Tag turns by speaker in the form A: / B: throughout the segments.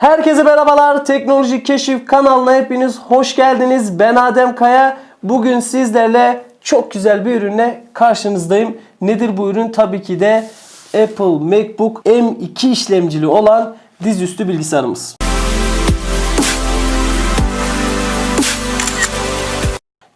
A: Herkese merhabalar. Teknoloji Keşif kanalına hepiniz hoş geldiniz. Ben Adem Kaya. Bugün sizlerle çok güzel bir ürünle karşınızdayım. Nedir bu ürün? Tabii ki de Apple MacBook M2 işlemcili olan dizüstü bilgisayarımız.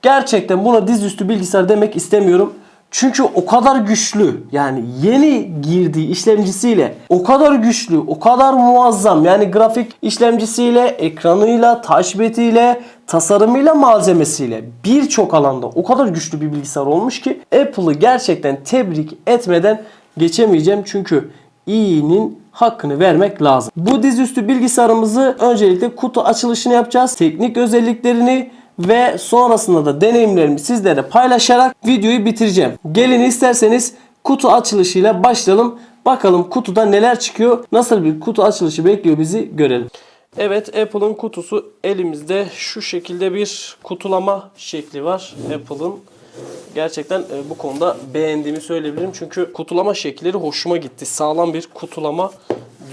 A: Gerçekten buna dizüstü bilgisayar demek istemiyorum. Çünkü o kadar güçlü yani yeni girdiği işlemcisiyle o kadar güçlü, o kadar muazzam yani grafik işlemcisiyle, ekranıyla, touchpad'iyle, tasarımıyla, malzemesiyle birçok alanda o kadar güçlü bir bilgisayar olmuş ki Apple'ı gerçekten tebrik etmeden geçemeyeceğim. Çünkü iyinin hakkını vermek lazım. Bu dizüstü bilgisayarımızı öncelikle kutu açılışını yapacağız. Teknik özelliklerini ve sonrasında da deneyimlerimi sizlere paylaşarak videoyu bitireceğim. Gelin isterseniz kutu açılışıyla başlayalım. Bakalım kutuda neler çıkıyor, nasıl bir kutu açılışı bekliyor bizi görelim. Evet Apple'ın kutusu elimizde şu şekilde bir kutulama şekli var Apple'ın. Gerçekten e, bu konuda beğendiğimi söyleyebilirim. Çünkü kutulama şekilleri hoşuma gitti. Sağlam bir kutulama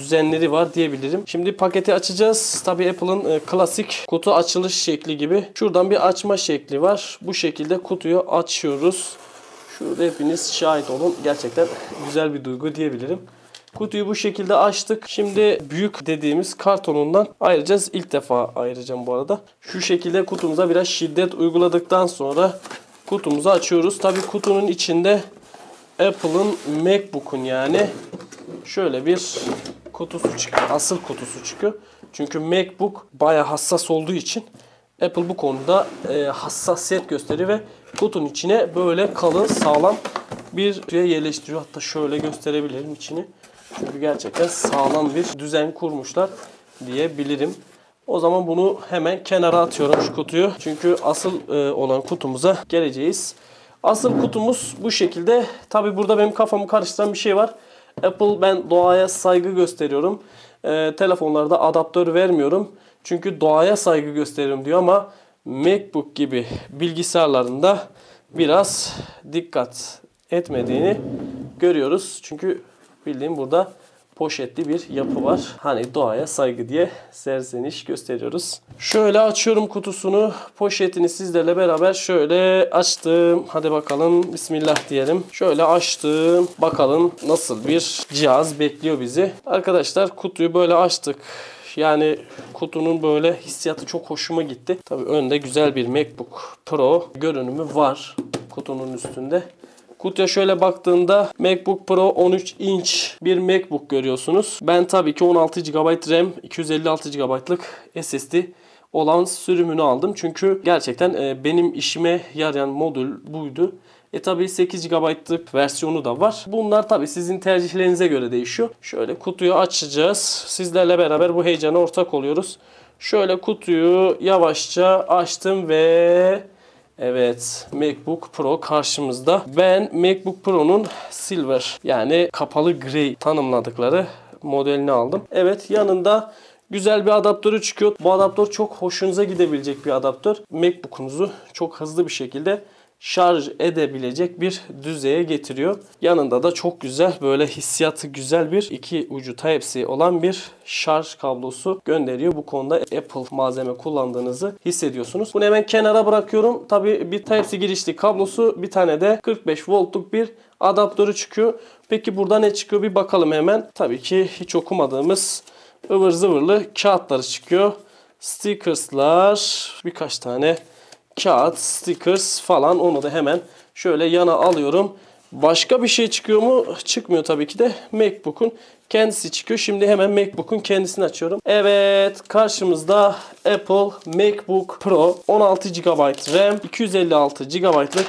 A: düzenleri var diyebilirim. Şimdi paketi açacağız. Tabii Apple'ın e, klasik kutu açılış şekli gibi. Şuradan bir açma şekli var. Bu şekilde kutuyu açıyoruz. Şurada hepiniz şahit olun. Gerçekten güzel bir duygu diyebilirim. Kutuyu bu şekilde açtık. Şimdi büyük dediğimiz kartonundan ayıracağız. İlk defa ayıracağım bu arada. Şu şekilde kutumuza biraz şiddet uyguladıktan sonra kutumuzu açıyoruz. Tabii kutunun içinde Apple'ın MacBook'un yani şöyle bir kutusu çıkıyor. Asıl kutusu çıkıyor. Çünkü MacBook baya hassas olduğu için Apple bu konuda e, hassasiyet gösteriyor ve kutunun içine böyle kalın sağlam bir kutuya yerleştiriyor. Hatta şöyle gösterebilirim içini. Çünkü gerçekten sağlam bir düzen kurmuşlar diyebilirim. O zaman bunu hemen kenara atıyorum şu kutuyu. Çünkü asıl e, olan kutumuza geleceğiz. Asıl kutumuz bu şekilde. Tabi burada benim kafamı karıştıran bir şey var. Apple ben doğaya saygı gösteriyorum. E, telefonlarda adaptör vermiyorum. Çünkü doğaya saygı gösteriyorum diyor ama MacBook gibi bilgisayarlarında biraz dikkat etmediğini görüyoruz. Çünkü bildiğim burada poşetli bir yapı var. Hani doğaya saygı diye serzeniş gösteriyoruz. Şöyle açıyorum kutusunu. Poşetini sizlerle beraber şöyle açtım. Hadi bakalım bismillah diyelim. Şöyle açtım. Bakalım nasıl bir cihaz bekliyor bizi. Arkadaşlar kutuyu böyle açtık. Yani kutunun böyle hissiyatı çok hoşuma gitti. Tabii önde güzel bir MacBook Pro görünümü var kutunun üstünde. Kutuya şöyle baktığında MacBook Pro 13 inç bir MacBook görüyorsunuz. Ben tabii ki 16 GB RAM, 256 GB'lık SSD olan sürümünü aldım. Çünkü gerçekten e, benim işime yarayan modül buydu. E tabi 8 GB'lık versiyonu da var. Bunlar tabi sizin tercihlerinize göre değişiyor. Şöyle kutuyu açacağız. Sizlerle beraber bu heyecana ortak oluyoruz. Şöyle kutuyu yavaşça açtım ve Evet, MacBook Pro karşımızda. Ben MacBook Pro'nun Silver yani kapalı gri tanımladıkları modelini aldım. Evet, yanında güzel bir adaptörü çıkıyor. Bu adaptör çok hoşunuza gidebilecek bir adaptör. MacBook'unuzu çok hızlı bir şekilde şarj edebilecek bir düzeye getiriyor. Yanında da çok güzel böyle hissiyatı güzel bir iki ucu Type-C olan bir şarj kablosu gönderiyor. Bu konuda Apple malzeme kullandığınızı hissediyorsunuz. Bunu hemen kenara bırakıyorum. Tabi bir Type-C girişli kablosu bir tane de 45 voltluk bir adaptörü çıkıyor. Peki burada ne çıkıyor bir bakalım hemen. Tabii ki hiç okumadığımız ıvır zıvırlı kağıtları çıkıyor. Stickers'lar birkaç tane kağıt, stickers falan onu da hemen şöyle yana alıyorum. Başka bir şey çıkıyor mu? Çıkmıyor tabii ki de. MacBook'un kendisi çıkıyor. Şimdi hemen MacBook'un kendisini açıyorum. Evet karşımızda Apple MacBook Pro 16 GB RAM 256 GB'lık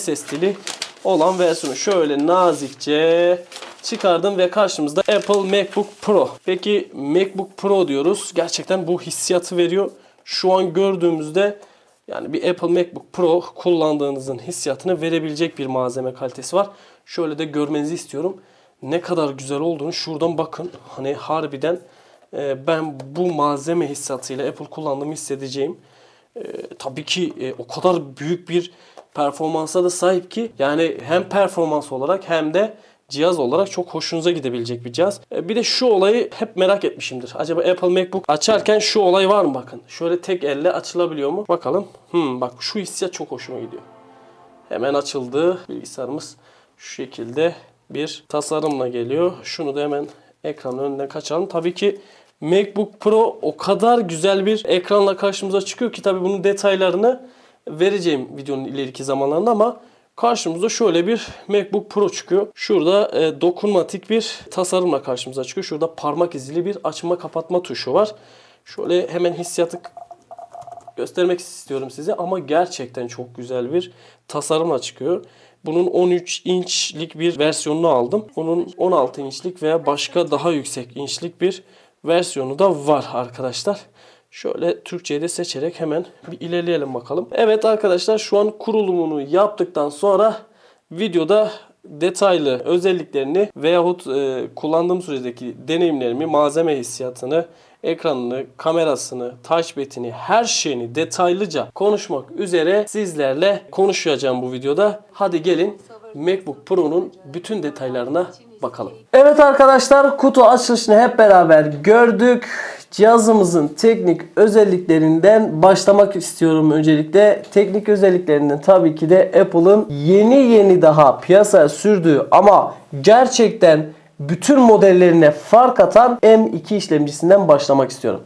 A: SSD'li olan versiyonu. Şöyle nazikçe çıkardım ve karşımızda Apple MacBook Pro. Peki MacBook Pro diyoruz. Gerçekten bu hissiyatı veriyor. Şu an gördüğümüzde yani bir Apple MacBook Pro kullandığınızın hissiyatını verebilecek bir malzeme kalitesi var. Şöyle de görmenizi istiyorum. Ne kadar güzel olduğunu şuradan bakın. Hani harbiden e, ben bu malzeme hissiyatıyla Apple kullandığımı hissedeceğim. E, tabii ki e, o kadar büyük bir performansa da sahip ki yani hem performans olarak hem de cihaz olarak çok hoşunuza gidebilecek bir cihaz. E, Bir de şu olayı hep merak etmişimdir. Acaba Apple MacBook açarken şu olay var mı bakın. Şöyle tek elle açılabiliyor mu? Bakalım. Hmm, bak şu hissiyat çok hoşuma gidiyor. Hemen açıldı. Bilgisayarımız şu şekilde bir tasarımla geliyor. Şunu da hemen ekranın önünden kaçalım. Tabii ki MacBook Pro o kadar güzel bir ekranla karşımıza çıkıyor ki tabii bunun detaylarını vereceğim videonun ileriki zamanlarında ama karşımıza şöyle bir MacBook Pro çıkıyor. Şurada e, dokunmatik bir tasarımla karşımıza çıkıyor. Şurada parmak izli bir açma kapatma tuşu var. Şöyle hemen hissiyatı göstermek istiyorum size ama gerçekten çok güzel bir tasarımla çıkıyor. Bunun 13 inçlik bir versiyonunu aldım. Bunun 16 inçlik veya başka daha yüksek inçlik bir versiyonu da var arkadaşlar. Şöyle Türkçe'yi de seçerek hemen bir ilerleyelim bakalım. Evet arkadaşlar şu an kurulumunu yaptıktan sonra videoda detaylı özelliklerini veyahut e, kullandığım süredeki deneyimlerimi, malzeme hissiyatını, ekranını, kamerasını, touchpad'ini, her şeyini detaylıca konuşmak üzere sizlerle konuşacağım bu videoda. Hadi gelin MacBook Pro'nun bütün detaylarına bakalım. Evet arkadaşlar kutu açılışını hep beraber gördük. Cihazımızın teknik özelliklerinden başlamak istiyorum öncelikle. Teknik özelliklerinden tabii ki de Apple'ın yeni yeni daha piyasaya sürdüğü ama gerçekten bütün modellerine fark atan M2 işlemcisinden başlamak istiyorum.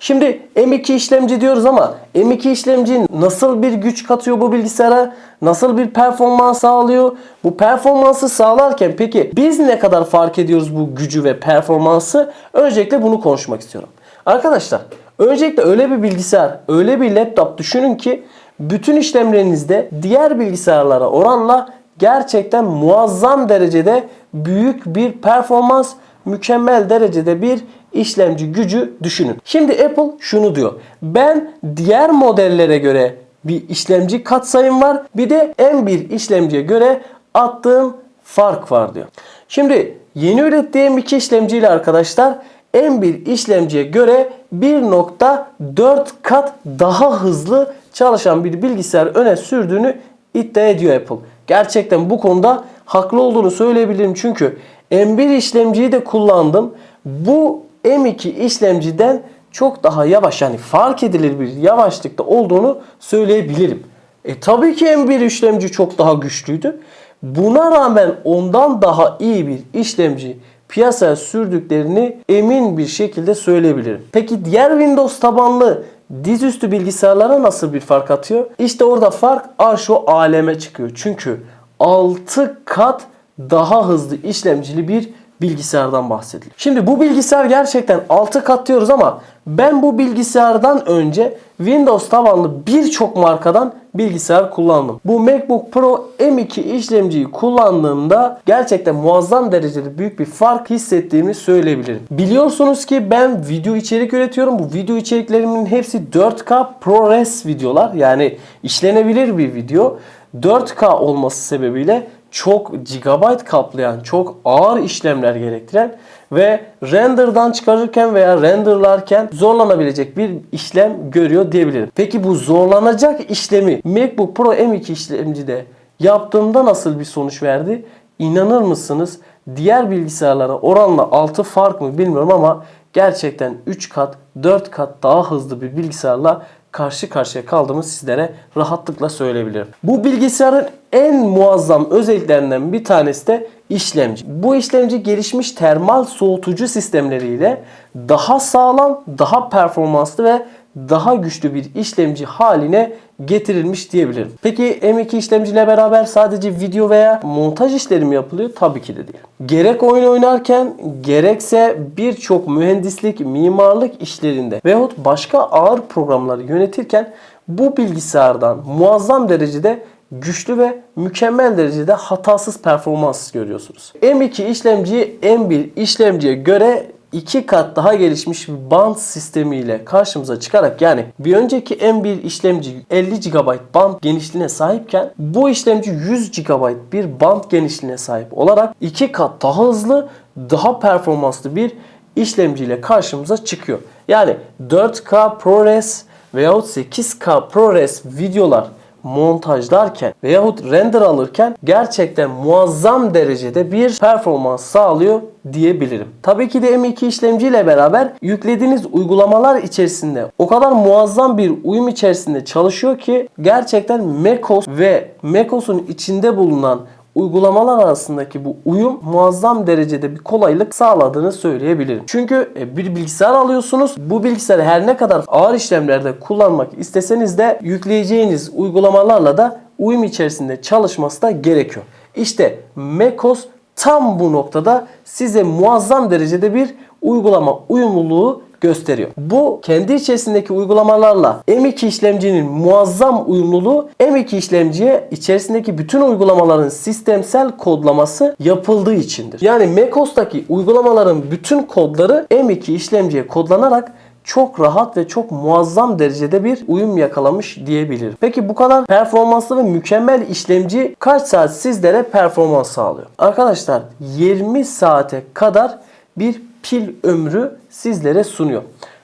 A: Şimdi M2 işlemci diyoruz ama M2 işlemci nasıl bir güç katıyor bu bilgisayara? Nasıl bir performans sağlıyor? Bu performansı sağlarken peki biz ne kadar fark ediyoruz bu gücü ve performansı? Öncelikle bunu konuşmak istiyorum. Arkadaşlar öncelikle öyle bir bilgisayar, öyle bir laptop düşünün ki bütün işlemlerinizde diğer bilgisayarlara oranla gerçekten muazzam derecede büyük bir performans, mükemmel derecede bir işlemci gücü düşünün. Şimdi Apple şunu diyor. Ben diğer modellere göre bir işlemci katsayım var. Bir de M1 işlemciye göre attığım fark var diyor. Şimdi yeni ürettiğim iki işlemciyle arkadaşlar M1 işlemciye göre 1.4 kat daha hızlı çalışan bir bilgisayar öne sürdüğünü iddia ediyor Apple. Gerçekten bu konuda haklı olduğunu söyleyebilirim çünkü M1 işlemciyi de kullandım. Bu M2 işlemciden çok daha yavaş yani fark edilir bir yavaşlıkta olduğunu söyleyebilirim. E tabii ki M1 işlemci çok daha güçlüydü. Buna rağmen ondan daha iyi bir işlemci piyasaya sürdüklerini emin bir şekilde söyleyebilirim. Peki diğer Windows tabanlı dizüstü bilgisayarlara nasıl bir fark atıyor? İşte orada fark arşo aleme çıkıyor. Çünkü 6 kat daha hızlı işlemcili bir bilgisayardan bahsediliyor. Şimdi bu bilgisayar gerçekten 6 kat diyoruz ama ben bu bilgisayardan önce Windows tabanlı birçok markadan bilgisayar kullandım. Bu MacBook Pro M2 işlemciyi kullandığımda gerçekten muazzam derecede büyük bir fark hissettiğimi söyleyebilirim. Biliyorsunuz ki ben video içerik üretiyorum. Bu video içeriklerimin hepsi 4K ProRes videolar. Yani işlenebilir bir video. 4K olması sebebiyle çok gigabyte kaplayan, çok ağır işlemler gerektiren ve render'dan çıkarırken veya renderlarken zorlanabilecek bir işlem görüyor diyebilirim. Peki bu zorlanacak işlemi MacBook Pro M2 işlemcide yaptığımda nasıl bir sonuç verdi? İnanır mısınız? Diğer bilgisayarlara oranla 6 fark mı bilmiyorum ama gerçekten 3 kat 4 kat daha hızlı bir bilgisayarla karşı karşıya kaldığımı sizlere rahatlıkla söyleyebilirim. Bu bilgisayarın en muazzam özelliklerinden bir tanesi de işlemci. Bu işlemci gelişmiş termal soğutucu sistemleriyle daha sağlam, daha performanslı ve daha güçlü bir işlemci haline getirilmiş diyebilirim. Peki M2 işlemciyle beraber sadece video veya montaj işleri mi yapılıyor? Tabii ki de değil. Gerek oyun oynarken gerekse birçok mühendislik, mimarlık işlerinde veyahut başka ağır programları yönetirken bu bilgisayardan muazzam derecede güçlü ve mükemmel derecede hatasız performans görüyorsunuz. M2 işlemciyi M1 işlemciye göre iki kat daha gelişmiş bir band sistemiyle karşımıza çıkarak yani bir önceki M1 işlemci 50 GB band genişliğine sahipken bu işlemci 100 GB bir band genişliğine sahip olarak iki kat daha hızlı, daha performanslı bir işlemciyle karşımıza çıkıyor. Yani 4K ProRes veyahut 8K ProRes videolar montajlarken veyahut render alırken gerçekten muazzam derecede bir performans sağlıyor diyebilirim. Tabii ki de M2 işlemci ile beraber yüklediğiniz uygulamalar içerisinde o kadar muazzam bir uyum içerisinde çalışıyor ki gerçekten macOS ve macOS'un içinde bulunan uygulamalar arasındaki bu uyum muazzam derecede bir kolaylık sağladığını söyleyebilirim. Çünkü e, bir bilgisayar alıyorsunuz. Bu bilgisayarı her ne kadar ağır işlemlerde kullanmak isteseniz de yükleyeceğiniz uygulamalarla da uyum içerisinde çalışması da gerekiyor. İşte macOS tam bu noktada size muazzam derecede bir uygulama uyumluluğu gösteriyor. Bu kendi içerisindeki uygulamalarla M2 işlemcinin muazzam uyumluluğu M2 işlemciye içerisindeki bütün uygulamaların sistemsel kodlaması yapıldığı içindir. Yani macOS'taki uygulamaların bütün kodları M2 işlemciye kodlanarak çok rahat ve çok muazzam derecede bir uyum yakalamış diyebilirim. Peki bu kadar performanslı ve mükemmel işlemci kaç saat sizlere performans sağlıyor? Arkadaşlar 20 saate kadar bir pil ömrü sizlere sunuyor.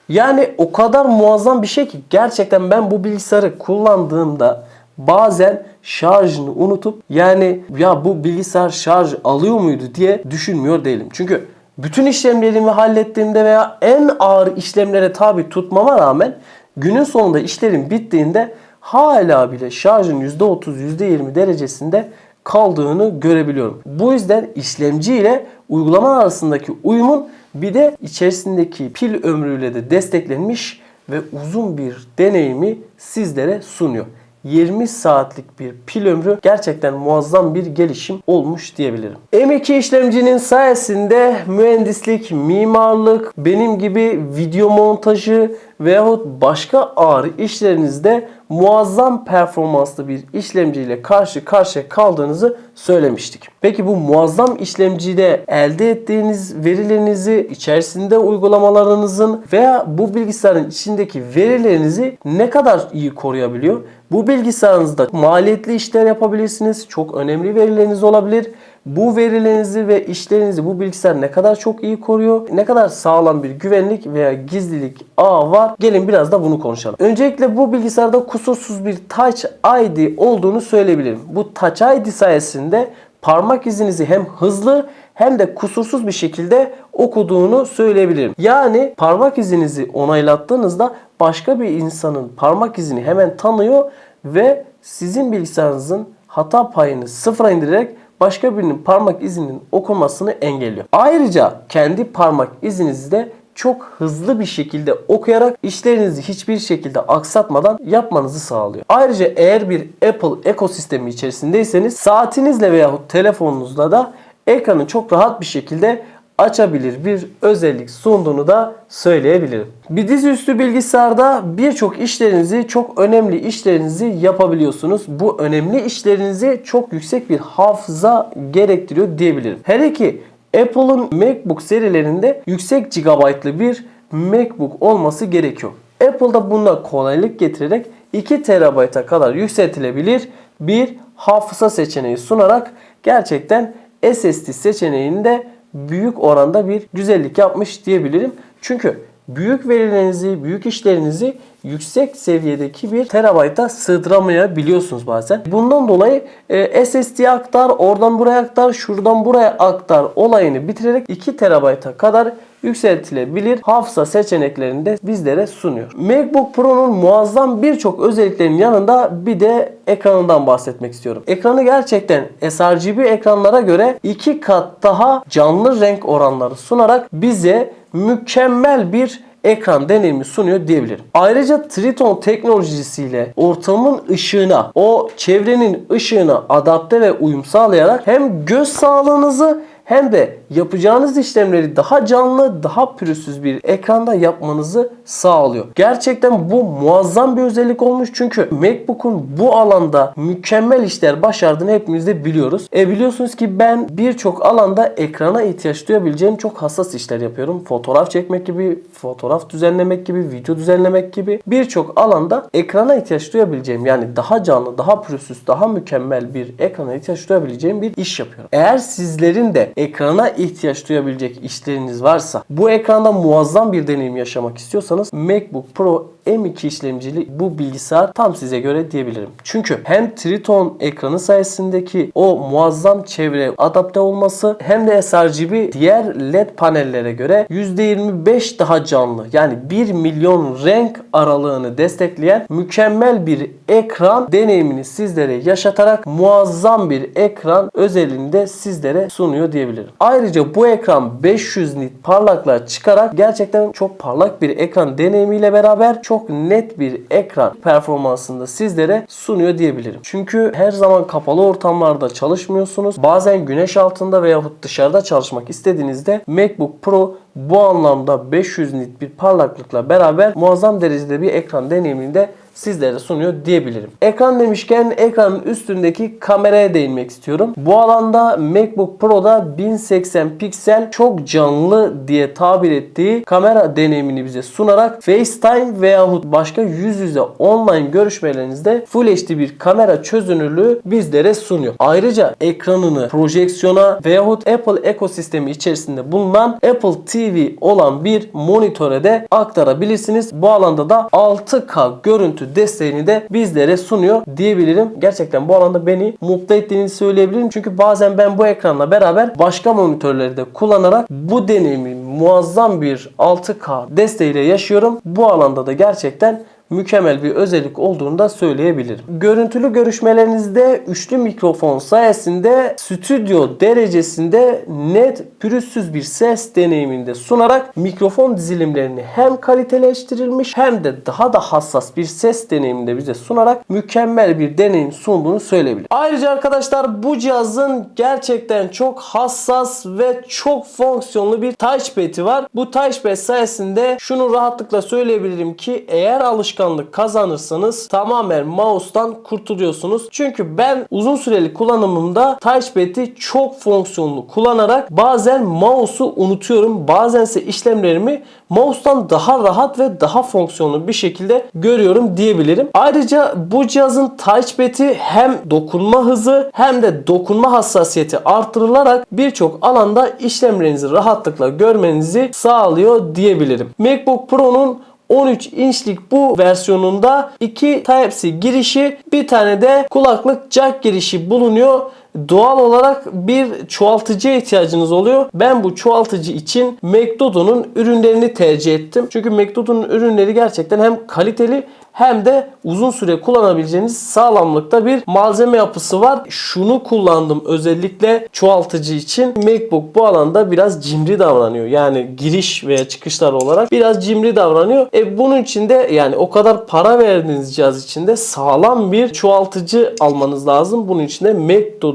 A: Yani o kadar muazzam bir şey ki gerçekten ben bu bilgisayarı kullandığımda bazen şarjını unutup yani ya bu bilgisayar şarj alıyor muydu diye düşünmüyor değilim. Çünkü bütün işlemlerimi hallettiğimde veya en ağır işlemlere tabi tutmama rağmen günün sonunda işlerim bittiğinde hala bile şarjın %30 %20 derecesinde kaldığını görebiliyorum. Bu yüzden işlemci ile uygulama arasındaki uyumun bir de içerisindeki pil ömrüyle de desteklenmiş ve uzun bir deneyimi sizlere sunuyor. 20 saatlik bir pil ömrü gerçekten muazzam bir gelişim olmuş diyebilirim. M2 işlemcinin sayesinde mühendislik, mimarlık, benim gibi video montajı veyahut başka ağır işlerinizde muazzam performanslı bir işlemciyle karşı karşıya kaldığınızı söylemiştik. Peki bu muazzam işlemcide elde ettiğiniz verilerinizi içerisinde uygulamalarınızın veya bu bilgisayarın içindeki verilerinizi ne kadar iyi koruyabiliyor? Bu bilgisayarınızda maliyetli işler yapabilirsiniz. Çok önemli verileriniz olabilir. Bu verilerinizi ve işlerinizi bu bilgisayar ne kadar çok iyi koruyor? Ne kadar sağlam bir güvenlik veya gizlilik ağı var? Gelin biraz da bunu konuşalım. Öncelikle bu bilgisayarda kusursuz bir Touch ID olduğunu söyleyebilirim. Bu Touch ID sayesinde parmak izinizi hem hızlı hem de kusursuz bir şekilde okuduğunu söyleyebilirim. Yani parmak izinizi onaylattığınızda başka bir insanın parmak izini hemen tanıyor ve sizin bilgisayarınızın hata payını sıfıra indirerek başka birinin parmak izinin okunmasını engelliyor. Ayrıca kendi parmak izinizi de çok hızlı bir şekilde okuyarak işlerinizi hiçbir şekilde aksatmadan yapmanızı sağlıyor. Ayrıca eğer bir Apple ekosistemi içerisindeyseniz saatinizle veyahut telefonunuzla da ekranı çok rahat bir şekilde açabilir bir özellik sunduğunu da söyleyebilirim. Bir dizüstü bilgisayarda birçok işlerinizi, çok önemli işlerinizi yapabiliyorsunuz. Bu önemli işlerinizi çok yüksek bir hafıza gerektiriyor diyebilirim. Hele ki Apple'ın MacBook serilerinde yüksek gigabaytlı bir MacBook olması gerekiyor. Apple'da buna kolaylık getirerek 2 TB'a kadar yükseltilebilir bir hafıza seçeneği sunarak gerçekten SSD seçeneğinde büyük oranda bir güzellik yapmış diyebilirim. Çünkü büyük verilerinizi, büyük işlerinizi yüksek seviyedeki bir terabayta sığdıramayabiliyorsunuz bazen. Bundan dolayı e, SSD aktar, oradan buraya aktar, şuradan buraya aktar olayını bitirerek 2 terabayta kadar yükseltilebilir hafıza seçeneklerini de bizlere sunuyor. MacBook Pro'nun muazzam birçok özelliklerin yanında bir de ekranından bahsetmek istiyorum. Ekranı gerçekten sRGB ekranlara göre iki kat daha canlı renk oranları sunarak bize mükemmel bir ekran deneyimi sunuyor diyebilirim. Ayrıca Triton teknolojisiyle ortamın ışığına, o çevrenin ışığına adapte ve uyum sağlayarak hem göz sağlığınızı hem de yapacağınız işlemleri daha canlı, daha pürüzsüz bir ekranda yapmanızı sağlıyor. Gerçekten bu muazzam bir özellik olmuş çünkü MacBook'un bu alanda mükemmel işler başardığını hepimiz de biliyoruz. E biliyorsunuz ki ben birçok alanda ekrana ihtiyaç duyabileceğim çok hassas işler yapıyorum. Fotoğraf çekmek gibi, fotoğraf düzenlemek gibi, video düzenlemek gibi birçok alanda ekrana ihtiyaç duyabileceğim yani daha canlı, daha pürüzsüz, daha mükemmel bir ekrana ihtiyaç duyabileceğim bir iş yapıyorum. Eğer sizlerin de ekrana ihtiyaç duyabilecek işleriniz varsa, bu ekranda muazzam bir deneyim yaşamak istiyorsanız MacBook Pro M2 işlemcili bu bilgisayar tam size göre diyebilirim. Çünkü hem Triton ekranı sayesindeki o muazzam çevreye adapte olması hem de sRGB diğer LED panellere göre %25 daha canlı. Yani 1 milyon renk aralığını destekleyen mükemmel bir ekran deneyimini sizlere yaşatarak muazzam bir ekran özelliğinde sizlere sunuyor diyebilirim. Ayrıca bu ekran 500 nit parlaklığa çıkarak gerçekten çok parlak bir ekran deneyimiyle beraber çok net bir ekran performansında sizlere sunuyor diyebilirim. Çünkü her zaman kapalı ortamlarda çalışmıyorsunuz. Bazen güneş altında veyahut dışarıda çalışmak istediğinizde MacBook Pro bu anlamda 500 nit bir parlaklıkla beraber muazzam derecede bir ekran deneyimini de sizlere sunuyor diyebilirim. Ekran demişken ekranın üstündeki kameraya değinmek istiyorum. Bu alanda MacBook Pro'da 1080 piksel çok canlı diye tabir ettiği kamera deneyimini bize sunarak FaceTime veyahut başka yüz yüze online görüşmelerinizde Full HD bir kamera çözünürlüğü bizlere sunuyor. Ayrıca ekranını projeksiyona veyahut Apple ekosistemi içerisinde bulunan Apple TV olan bir monitöre de aktarabilirsiniz. Bu alanda da 6K görüntü desteğini de bizlere sunuyor diyebilirim. Gerçekten bu alanda beni mutlu ettiğini söyleyebilirim. Çünkü bazen ben bu ekranla beraber başka monitörleri de kullanarak bu deneyimi muazzam bir 6K desteğiyle yaşıyorum. Bu alanda da gerçekten mükemmel bir özellik olduğunu da söyleyebilirim. Görüntülü görüşmelerinizde üçlü mikrofon sayesinde stüdyo derecesinde net pürüzsüz bir ses deneyiminde sunarak mikrofon dizilimlerini hem kaliteleştirilmiş hem de daha da hassas bir ses deneyiminde bize sunarak mükemmel bir deneyim sunduğunu söyleyebilirim. Ayrıca arkadaşlar bu cihazın gerçekten çok hassas ve çok fonksiyonlu bir touchpad'i var. Bu touchpad sayesinde şunu rahatlıkla söyleyebilirim ki eğer alışkan alışkanlık kazanırsanız tamamen mouse'tan kurtuluyorsunuz. Çünkü ben uzun süreli kullanımımda touchpad'i çok fonksiyonlu kullanarak bazen mouse'u unutuyorum. Bazense işlemlerimi mouse'tan daha rahat ve daha fonksiyonlu bir şekilde görüyorum diyebilirim. Ayrıca bu cihazın touchpad'i hem dokunma hızı hem de dokunma hassasiyeti artırılarak birçok alanda işlemlerinizi rahatlıkla görmenizi sağlıyor diyebilirim. MacBook Pro'nun 13 inçlik bu versiyonunda iki Type-C girişi bir tane de kulaklık jack girişi bulunuyor. Doğal olarak bir çoğaltıcıya ihtiyacınız oluyor. Ben bu çoğaltıcı için McDodo'nun ürünlerini tercih ettim. Çünkü McDodo'nun ürünleri gerçekten hem kaliteli hem de uzun süre kullanabileceğiniz sağlamlıkta bir malzeme yapısı var. Şunu kullandım özellikle çoğaltıcı için. MacBook bu alanda biraz cimri davranıyor. Yani giriş veya çıkışlar olarak biraz cimri davranıyor. E bunun için de yani o kadar para verdiğiniz cihaz için de sağlam bir çoğaltıcı almanız lazım. Bunun için de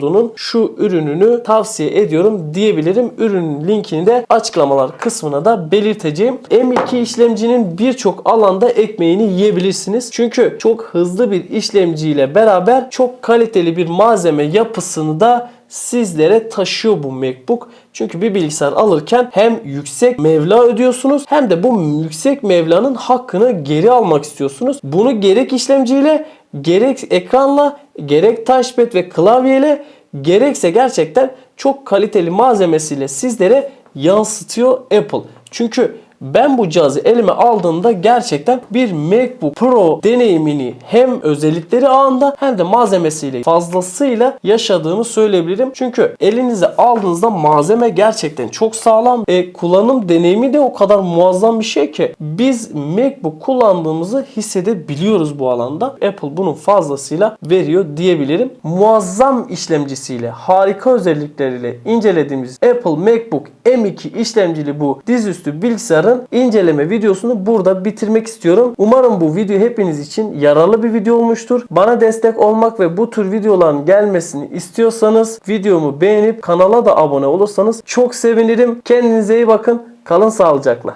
A: MacDodo'nun şu ürününü tavsiye ediyorum diyebilirim. Ürünün linkini de açıklamalar kısmına da belirteceğim. M2 işlemcinin birçok alanda ekmeğini yiyebilirsiniz. Çünkü çok hızlı bir işlemciyle beraber çok kaliteli bir malzeme yapısını da sizlere taşıyor bu MacBook. Çünkü bir bilgisayar alırken hem yüksek mevla ödüyorsunuz hem de bu yüksek mevlanın hakkını geri almak istiyorsunuz. Bunu gerek işlemciyle gerek ekranla gerek touchpad ve klavyeyle gerekse gerçekten çok kaliteli malzemesiyle sizlere yansıtıyor Apple. Çünkü ben bu cihazı elime aldığımda gerçekten bir MacBook Pro deneyimini hem özellikleri ağında hem de malzemesiyle fazlasıyla yaşadığımı söyleyebilirim. Çünkü elinize aldığınızda malzeme gerçekten çok sağlam. E, kullanım deneyimi de o kadar muazzam bir şey ki biz MacBook kullandığımızı hissedebiliyoruz bu alanda. Apple bunun fazlasıyla veriyor diyebilirim. Muazzam işlemcisiyle, harika özellikleriyle incelediğimiz Apple MacBook M2 işlemcili bu dizüstü bilgisayarın inceleme videosunu burada bitirmek istiyorum. Umarım bu video hepiniz için yararlı bir video olmuştur. Bana destek olmak ve bu tür videoların gelmesini istiyorsanız videomu beğenip kanala da abone olursanız çok sevinirim. Kendinize iyi bakın. Kalın sağlıcakla.